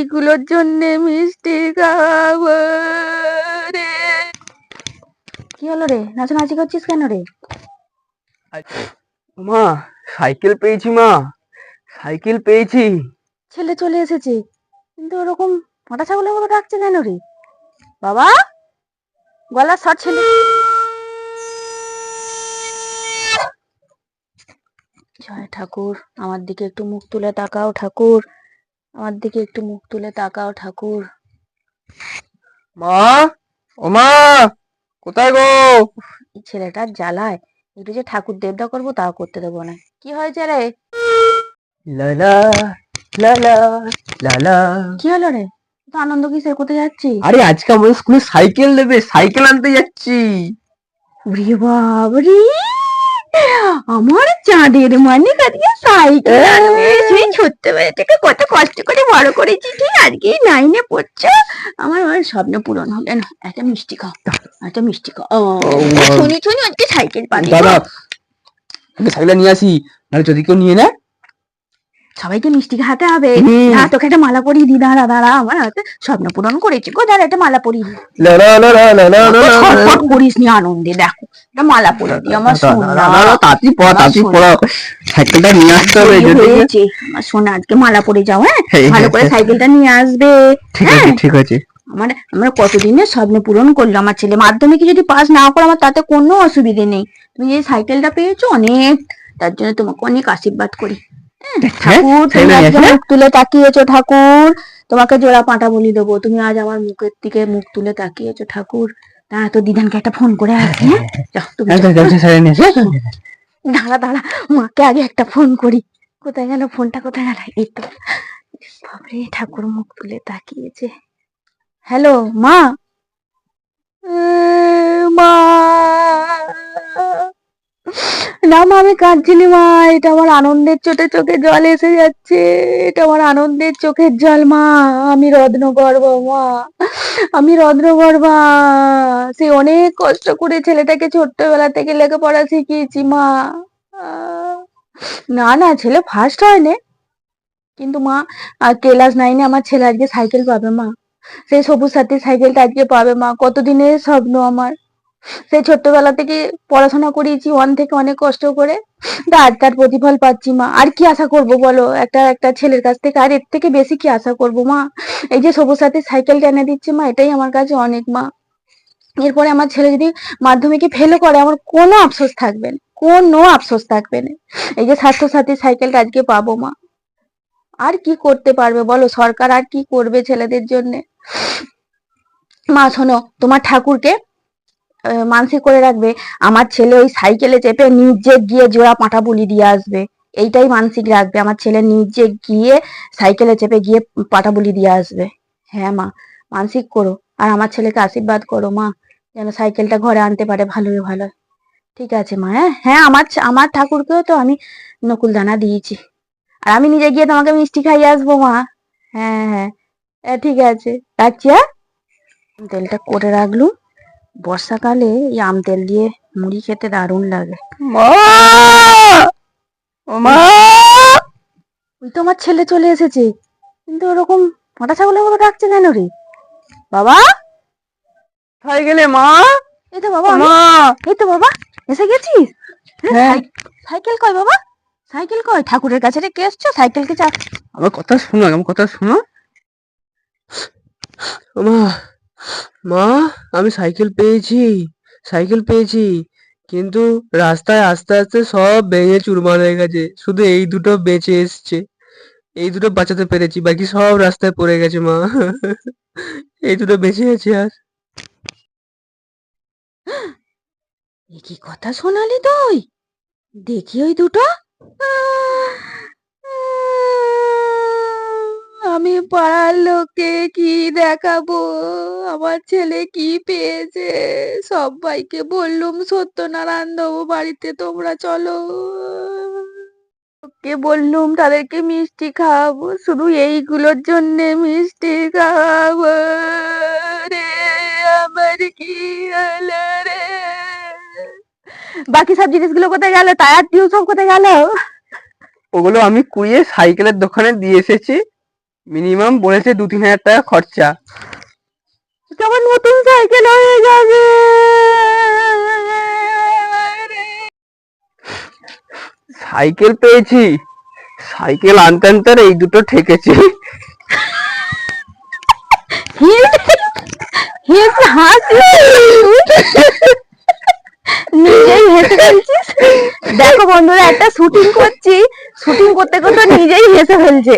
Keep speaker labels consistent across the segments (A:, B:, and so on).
A: এইগুলোর জন্য মিষ্টি খাওয়াবো রে। কি হলো রে? নাচানাচি করছিস কেন রে?
B: মা সাইকেল পেয়েছি মা সাইকেল পেয়েছি।
A: ছেলে চলে এসেছে কিন্তু ওরকম মোটা ছাগলের মতো ডাকছে কেন রে? বাবা গলা শর্ট ছেলে। জয় ঠাকুর আমার দিকে একটু মুখ তুলে তাকাও ঠাকুর। আমার দিকে একটু মুখ তুলে তাকাও ঠাকুর।
B: মা? ও মা! কোথায় গো?
A: এই ছেলেটার জ্বালায়। একটু যে ঠাকুর দেবদা করব তাও করতে দেবো না। কি হয়েছে রে?
B: লালা লালা লালা
A: কি হলো রে? তো আনন্দ কিসের? কোথায় যাচ্ছিস?
B: আরে আজকে আমাদের স্কুলে সাইকেল দেবে সাইকেল আনতে যাচ্ছি।
A: বাবরে আমার চাঁদের মানে আজকে সাইকেল আনবে। সেই ছোট্টবেলা থেকে কত কষ্ট করে বড় করেছি ঠিক? আজকে নাইনে পড়ছে। আমার আমার স্বপ্ন পূরণ হবে না। একটা মিষ্টি খাও একটা মিষ্টি খাও। শুনি শুনি আজকে সাইকেল পাবি।
B: দাদা সাইকেল নিয়ে আসি। নাহলে যদি কেউ নিয়ে নেয়
A: সবাইকে মিষ্টি খাওয়াতে হবে। না তোকে একটা মালা পরিয়ে দি দাঁড়া দাঁড়া আমার হাতে স্বপ্ন পূরণ করেছি গো দাঁড়া একটা মালা পরিয়ে দি করিস নি আনন্দে দেখো একটা মালা পরিয়ে দি আমার
B: তাড়াতাড়ি পড়া তাড়াতাড়ি পড়া সাইকেলটা নিয়ে আসতে হবে যদি
A: আমার সোনা আজকে মালা পরে যাও হ্যাঁ? ভালো করে। সাইকেলটা নিয়ে আসবে
B: ঠিক
A: হ্যাঁ।
B: আছে ঠিক আছে।
A: আমার আমরা কতদিনের স্বপ্ন পূরণ করল আমার ছেলে মাধ্যমিকে যদি পাস না করো আমার তাতে কোনো অসুবিধে নেই। তুমি যে সাইকেলটা পেয়েছ অনেক তার জন্য তোমাকে অনেক আশীর্বাদ করি। ঠাকুর তুমি আজকে
B: আসবে?
A: মুখ তুলে তাকিয়েছো ঠাকুর। তোমাকে জোড়া পাঁটা বলি দেবো। তুমি আজ আমার মুখের দিকে মুখ তুলে তাকিয়েছো ঠাকুর। দাঁড়া তো দিদানকে একটা ফোন করে আসি হ্যাঁ?
B: হ্যাঁ।
A: দাঁড়া দাঁড়া মাকে আগে একটা ফোন করি। কোথায় গেল ফোনটা কোথায় গেল? এই তো। বাবরে ঠাকুর মুখ তুলে তাকিয়েছে। হ্যালো মা? মা না মা আমি কাঁদছি নি, মা। এটা আমার আনন্দের চোটে চোখে জল এসে যাচ্ছে। এটা আমার আনন্দের চোখের জল, মা। আমি রত্ন গর্ব মা। আমি রত্ন গর্বা সে অনেক কষ্ট করে ছেলেটাকে ছোট্টবেলা থেকে লেখাপড়া শিখিয়েছি, মা। না না, ছেলে ফার্স্ট হয়নি। কিন্তু, মা ক্লাস নাইনে আমার ছেলে আজকে সাইকেল পাবে, মা। সেই সবুজ সাথী সাইকেলটা আজকে পাবে, মা। কতদিনের স্বপ্ন আমার। সেই ছোট্টবেলা থেকে পড়াশোনা করিয়েছি ওয়ান থেকে অনেক কষ্ট করে। তা আজ তার প্রতিফল পাচ্ছি মা। আর কি আশা করব বলো? একটা একটা ছেলের কাছ থেকে আর এর থেকে বেশি কি আশা করব মা? এই যে সবুজ সাথী সাইকেলটা এনে দিচ্ছে মা, এটাই আমার কাছে অনেক মা। এরপরে আমার ছেলে যদি মাধ্যমিকে ফেলও করে, আমার কোনো আফসোস থাকবে না। কোনো আফসোস থাকবে না। এই যে স্বাস্থ্য সাথী সাইকেলটা আজকে পাবো মা। আর কি করতে পারবে বলো? সরকার আর কি করবে ছেলেদের জন্য? মা শোনো, তোমার ঠাকুরকে মানসিক করে রাখবে। আমার ছেলে ওই সাইকেলে চেপে নিজে গিয়ে জোড়া পাঁঠা বলি দিয়ে আসবে। এইটাই মানসিক রাখবে। আমার ছেলে নিজে গিয়ে সাইকেলে চেপে গিয়ে পাটা বলি দিয়ে আসবে। হ্যাঁ মা, মানসিক করো। আর আমার ছেলেকে আশীর্বাদ করো, মা, যেন সাইকেলটা ঘরে আনতে পারে ভালোই ভালো। ঠিক আছে, মা হ্যাঁ? হ্যাঁ আমার আমার ঠাকুরকেও তো আমি নকুল দানা দিয়েছি। আর আমি নিজে গিয়ে তোমাকে মিষ্টি খাইয়ে আসব, মা। হ্যাঁ হ্যাঁ। ঠিক আছে। রাখছি হ্যাঁ? তেলটা করে রাখলুম। বর্ষাকালে এই আম তেল দিয়ে মুড়ি খেতে দারুণ লাগে। ওই তো আমার ছেলে চলে এসেছে। কিন্তু ওরকম মোটা ছাগলের মতো ডাকছে কেন রে? বাবা!
B: সাইকেলে মা?
A: এই তো বাবা
B: মা!
A: এই তো বাবা এসে গেছিস? হ্যাঁ,
B: হ্যাঁ।
A: সাইকেল কয় বাবা? সাইকেল কয়? ঠাকুরের কাছে রেখে এসছো? সাইকেলকে চা
B: আমার কথা শোনো আমার কথা শোনো। মা! মা, আমি সাইকেল পেয়েছি সাইকেল পেয়েছি, কিন্তু রাস্তায় আস্তে আস্তে সব ভেঙে চুরমার হয়ে গেছে, শুধু এই দুটো বেঁচে এসছে, এই দুটো বাঁচাতে পেরেছি, বাকি সব রাস্তায় পড়ে গেছে মা, এই দুটো বেঁচে আছে আর।
A: কি কথা শোনালি তুই? দেখি ওই দুটো। আমি পাড়ার লোককে কি দেখাবো? আমার ছেলে কি পেয়েছে? সবাইকে বললুম, সত্যনারায়ণ দেবো বাড়িতে তোমরা চলো। ওকে বললুম, তাদেরকে মিষ্টি খাওয়াবো। শুধু এইগুলোর জন্যে মিষ্টি খাওয়াবো। রে আমার কি হলো রে? বাকি সব জিনিসগুলো কোথায় গেল? টায়ার টিউব সব কোথায় গেল?
B: ওগুলো আমি কুড়িয়ে সাইকেলের দোকানে দিয়ে এসেছি। মিনিমাম বলেছে দু তিন হাজার টাকা খরচা।
A: এটা নতুন সাইকেল হয়ে যাবে?
B: সাইকেল পেয়েছি। সাইকেল আনতে আনতে এই দুটো ঠেকেছে।
A: দেখো বন্ধুরা একটা শুটিং করছি। শুটিং করতে করতে নিজেই হেসে ফেলছে।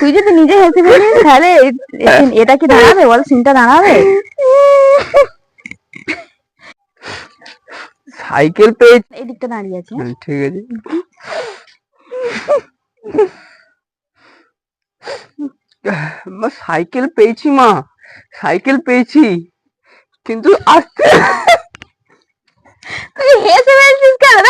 A: তুই যদি নিজে হেসে ফেলিস তাহলে এটা কি দাঁড়াবে? বল সিনটা দাঁড়াবে?
B: সাইকেল পেয়েছি
A: এই দিকটা দাঁড়িয়ে আছে।
B: ঠিক আছে। মা সাইকেল পেয়েছি মা। সাইকেল পেয়েছি। কিন্তু আসতে
A: তুই হেসে ফেলছিস কেন